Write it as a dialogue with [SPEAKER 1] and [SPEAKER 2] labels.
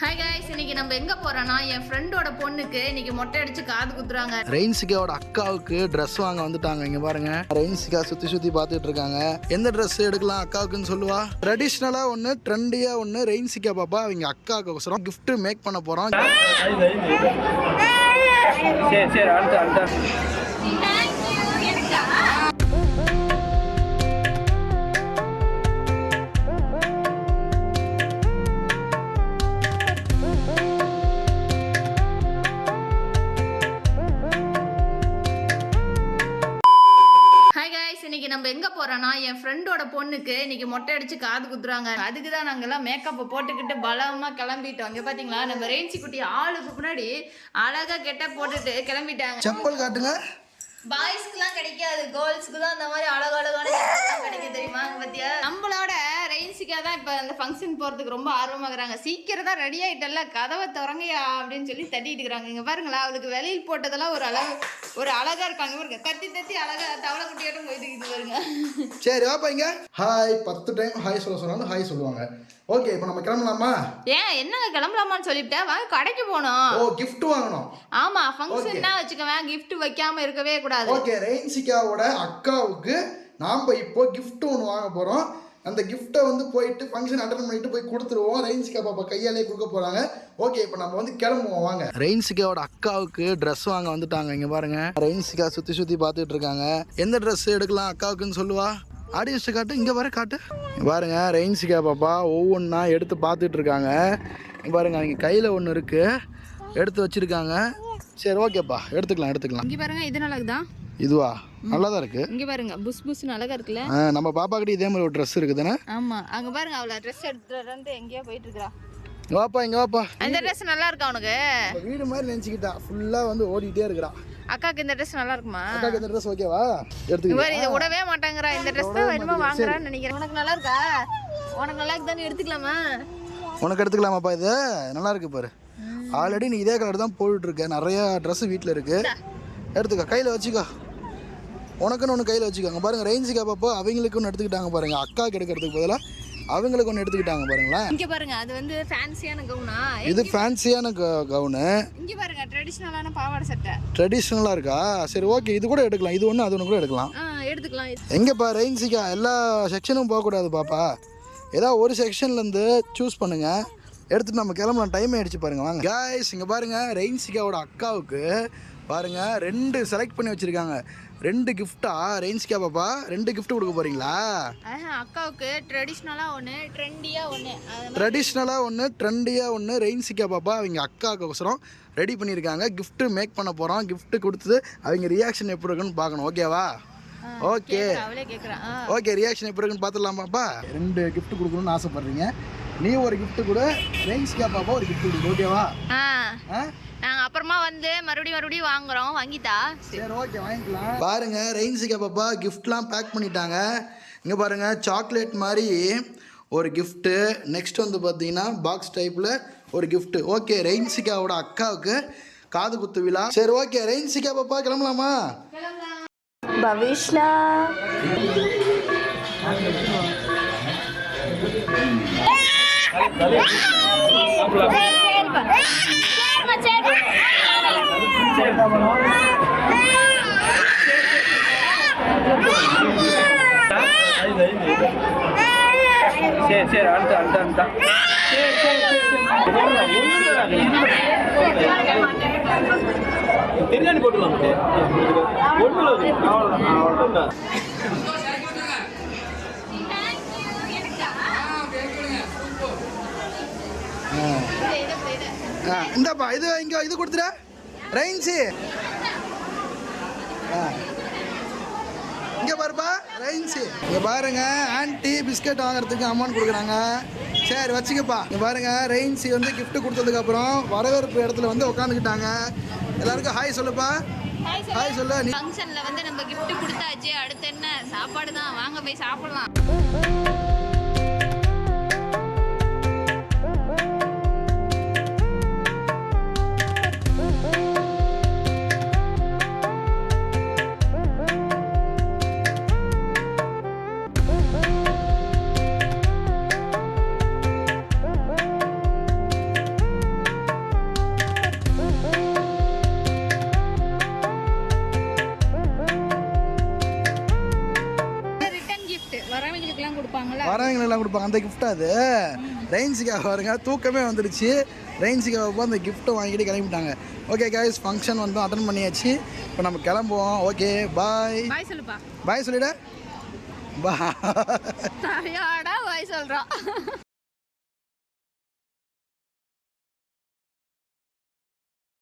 [SPEAKER 1] Hi guys இன்னைக்கு நம்ம எங்க போறோம்னா என் ஃப்ரெண்டோட பொண்ணுக்கு இன்னைக்கு மொட்டை அடிச்சு காது குத்துறாங்க.
[SPEAKER 2] ரெயின்சிகாவோட அக்காவுக்கு ட்ரெஸ் வாங்க வந்துட்டாங்க இங்க பாருங்க. ரெயின்சிகா சுத்தி சுத்தி பார்த்துட்டு இருக்காங்க. எந்த Dress எடுக்கலாம் அக்காவுக்குன்னு சொல்லுவா? ட்ரெடிஷ்னலா ஒன்று ட்ரெண்டியா ஒன்று ரெயின்சிகா பாப்பா அவங்க அக்காவுக்கு gift மேக் பண்ண போறோம்
[SPEAKER 3] சரி சரி அடுத்து அடுத்து.
[SPEAKER 1] போறோம்னா என் ஃப்ரெண்டோட பொண்ணுக்கு இன்னைக்கு மொட்டை அடிச்சு காது குத்துறாங்க. அதுக்கு தான் நாங்கெல்லாம் மேக்கப்பை போட்டுக்கிட்டு பலமா கிளம்பிட்டோம். இங்க பாத்தீங்களா? நம்ம ரேஞ்சி குட்டி ஆளுக்கு முன்னாடி அழகா கெட்ட போட்டுட்டு கிளம்பிட்டாங்க.
[SPEAKER 2] செப்பல் காட்டுங்க.
[SPEAKER 1] பாய்ஸ்க்குலாம் கிடைக்காது. கேர்ள்ஸ்க்கு தான் அந்த மாதிரி ரெயின்சிக்கா தான் இப்போ அந்த ஃபங்க்ஷன் போறதுக்கு ரொம்ப ஆர்வமாகறாங்க. சீக்கிரம் தான் ரெடி ஆயிட்டல்ல கதவை திறங்கயா அப்படின்னு சொல்லி தட்டிட்டு இருக்கிறாங்க. இங்க பாருங்களா அவளுக்கு வெளியில் போட்டதெல்லாம் ஒரு அழகு ஒரு அழகா இருக்காங்க. பாருங்க தட்டி தட்டி அழகா தவளை குட்டியாட்டம் போயிட்டு இருக்குது பாருங்க.
[SPEAKER 2] சரி வாப்பா இங்க. ஹாய் பத்து டைம் ஹாய் சொல்ல சொன்னாலும் ஹாய் சொல்லுவாங்க. ஓகே இப்போ நம்ம கிளம்பலாமா?
[SPEAKER 1] ஏன் என்னங்க கிளம்பலாமான்னு சொல்லிவிட்டேன் வாங்க கடைக்கு போனோம்
[SPEAKER 2] ஓ gift வாங்கணும்.
[SPEAKER 1] ஆமா ஃபங்க்ஷன்னா வச்சுக்கவேன் gift வைக்காம இருக்கவே கூடாது.
[SPEAKER 2] ஓகே ரெயின்சிகாவோட அக்காவுக்கு நாம் இப்போ gift ஒன்று வாங்க போகிறோம் அந்த கிஃப்ட்டை வந்து போயிட்டு ஃபங்க்ஷன் அட்டன் பண்ணிட்டு போய் கொடுத்துருவோம். ரெயின்சிகா பாப்பா கையாலே கொடுக்க போகிறாங்க ஓகே இப்போ நம்ம வந்து கிளம்புவோம். வாங்க. ரெயின்சிகாவோட அக்காவுக்கு ட்ரெஸ் வாங்க வந்துட்டாங்க. இங்கே பாருங்க. ரெயின்சிகா சுற்றி சுற்றி பார்த்துட்டு இருக்காங்க. எந்த ட்ரெஸ் எடுக்கலாம் அக்காவுக்குன்னு சொல்லுவா? ஆடியன்ஸ் காட்டு. இங்கே வர காட்டு. இங்க பாருங்க. ரெயின்சிகா பாப்பா ஒவ்வொன்றா எடுத்து பார்த்துட்டு இருக்காங்க. இங்க பாருங்க அவங்க கையில் ஒன்று இருக்குது எடுத்து வச்சிருக்காங்க. சரி ஓகேப்பா எடுத்துக்கலாம் எடுத்துக்கலாம்.
[SPEAKER 1] இங்க பாருங்க இது நல்லாக்குதான்
[SPEAKER 2] இதுவா? நல்லா தான் இருக்குது
[SPEAKER 1] இங்க பாருங்க புஸ் புஸ்னு அழகா இருக்குல்ல?
[SPEAKER 2] நம்ம பாப்பா கிட்ட இதே மாதிரி ஒரு ட்ரெஸ் இருக்குதுண்ணே.
[SPEAKER 1] ஆமா. அங்க பாருங்க அவள ட்ரெஸ் எடுத்துட்டு எங்கேயோ போயிட்டு இருக்கா.
[SPEAKER 2] வாப்பா இங்க வாப்பா.
[SPEAKER 1] இந்த ட்ரெஸ் நல்லா இருக்கா உனக்கு?
[SPEAKER 2] வீடு மாதிரி நினச்சிக்கிட்டா ஃபுல்லாக வந்து ஓடிட்டே இருக்கிறா.
[SPEAKER 1] அக்காக்கு இந்த ட்ரெஸ் நல்லா இருக்குமா?
[SPEAKER 2] அக்காக்கு இந்த ட்ரெஸ் ஓகேவா
[SPEAKER 1] இங்க பாரு இதை விடவே மாட்டாங்கறா. இந்த ட்ரெஸ் தான் வேணுமா வாங்குறான்னு நினைக்கிறேன். உனக்கு நல்லா இருக்கா? உனக்கு நல்லா இருக்குதானே எடுத்துக்கலாமா?
[SPEAKER 2] உனக்கு எடுத்துக்கலாமாப்பா இது? நல்லா இருக்கு பாரு. ஆல்ரெடி நீ இதே கலர் தான் போட்டுட்டு இருக்க. நிறைய ட்ரெஸ் வீட்டில் இருக்கு. எடுத்துக்க கையில் வச்சுக்கோ. உனக்குன்னு ஒன்று கையில் வச்சுக்கோங்க. பாருங்க ரேஞ்சுக்கா பாப்பா அவங்களுக்கு ஒன்று எடுத்துக்கிட்டாங்க பாருங்க. அக்காவுக்கு எடுக்கிறதுக்கு பதிலாக அவங்களுக்கு ஒன்று எடுத்துக்கிட்டாங்க பாருங்களேன்.
[SPEAKER 1] இங்க பாருங்க அது வந்து ஃபேன்சியான கவுனா
[SPEAKER 2] இது ஃபேன்சியான கவுனு
[SPEAKER 1] இங்க பாருங்க ட்ரெடிஷனலான பாவாடை சட்டை.
[SPEAKER 2] ட்ரெடிஷ்னலாக இருக்கா? சரி ஓகே இது கூட எடுக்கலாம். இது ஒன்று அது ஒன்று கூட எடுக்கலாம்.
[SPEAKER 1] எடுத்துக்கலாம்
[SPEAKER 2] எங்கேப்பா ரெயின்சிக்கா எல்லா செக்ஷனும் போகக்கூடாது பாப்பா. ஏதாவது ஒரு செக்ஷன்லேருந்து சூஸ் பண்ணுங்க. எடுத்துட்டு நம்ம கிளம்பலாம். டைம் ஆயிடுச்சு பாருங்க வாங்க. காய்ஸ் இங்கே பாருங்க ரெயின்சிகாவோட அக்காவுக்கு பாருங்க ரெண்டு செலக்ட் பண்ணி வச்சிருக்காங்க. ரெண்டு கிஃப்டா ரெயின்சிகா பாப்பா. ரெண்டு gift கொடுக்க போறீங்களா?
[SPEAKER 1] ஆஹா, அக்காவுக்கு ட்ரெடிஷ்னலா ஒன்று ட்ரெண்டியா ஒன்று
[SPEAKER 2] ட்ரெடிஷ்னலாக ஒன்று ட்ரெண்டியாக ஒன்று ரெயின்சிகா பாப்பா. அவங்க அக்காவுக்கோசரம் ரெடி பண்ணியிருக்காங்க. gift மேக் பண்ண போகிறோம் gift கொடுத்து அவங்க ரியாக்ஷன் எப்படி இருக்குன்னு பார்க்கணும். ஓகேவா ஓகே ஓகே ரியாக்ஷன் எப்படி இருக்குன்னு பார்த்துடலாம் பாப்பா. ரெண்டு gift கொடுக்கணும்னு ஆசைப்படுறீங்க. நீ ஒரு gift கொடு ரெயின்ஸ்கா பாப்பா ஒரு gift கொடு ஓகேவா
[SPEAKER 1] ஆ? நாங்கள் அப்புறமா வந்து மறுபடியும் மறுபடியும் வாங்குறோம் வாங்கிட்டா
[SPEAKER 2] சரி ஓகே வாங்கிக்கலாம் பாருங்க ரெயின்ஸுக்கு பாப்பா கிஃப்ட்லாம் பேக் பண்ணிட்டாங்க இங்கே பாருங்க சாக்லேட் மாதிரி ஒரு gift நெக்ஸ்ட் வந்து பார்த்தீங்கன்னா பாக்ஸ் டைப்பில் ஒரு gift ஓகே ரெயின்சிகாவோட அக்காவுக்கு காது குத்து விழா சரி ஓகே ரெயின்சிகா பாப்பா கிளம்பலாமா
[SPEAKER 4] பவிஷ்லா
[SPEAKER 3] சரி சரி அடுத்து அடுத்து அடுத்தா சரி சரி சரி பிரியாணி போட்டுலாம் ஒன்றும் அவ்வளோதான் அவ்வளோதான்
[SPEAKER 2] ஆ இந்தாப்பா இது இங்கே இது கொடுத்துட. ரெயின்ஸு ஆ. இங்கே பாருப்பா ரெயின்ஸு இங்கே பாருங்க ஆன்ட்டி பிஸ்கட் வாங்குறதுக்கு அமௌண்ட் கொடுக்குறாங்க. சரி வச்சுக்கப்பா. இங்கே பாருங்க ரெயின்ஸி வந்து gift கொடுத்ததுக்கப்புறம் வரவேற்பு இடத்துல வந்து உட்காந்துக்கிட்டாங்க எல்லாருக்கும் ஹாய் சொல்லுப்பா. ஹாய் சொல்லு.
[SPEAKER 1] ஃபங்க்ஷனில் வந்து நம்ம gift கொடுத்தாச்சு. அடுத்து என்ன? சாப்பாடு தான். வாங்க போய் சாப்பிடலாம்.
[SPEAKER 2] வரவங்களுக்கெல்லாம் கொடுப்பாங்க. அந்த gift அது? ரெயின்ஸுக்காக பாருங்க. தூக்கமே வந்துடுச்சு ரெயின்ஸுக்காக போய் அந்த கிஃப்ட்டை வாங்கிட்டு கிளம்பிட்டாங்க. ஓகே கைஸ் ஃபங்க்ஷன் வந்து அட்டன் பண்ணியாச்சு. இப்போ நம்ம கிளம்புவோம். ஓகே பாய்
[SPEAKER 1] பாய் சொல்லுப்பா.
[SPEAKER 2] பாய் சொல்லிட. பா
[SPEAKER 1] பாய் சொல்றான்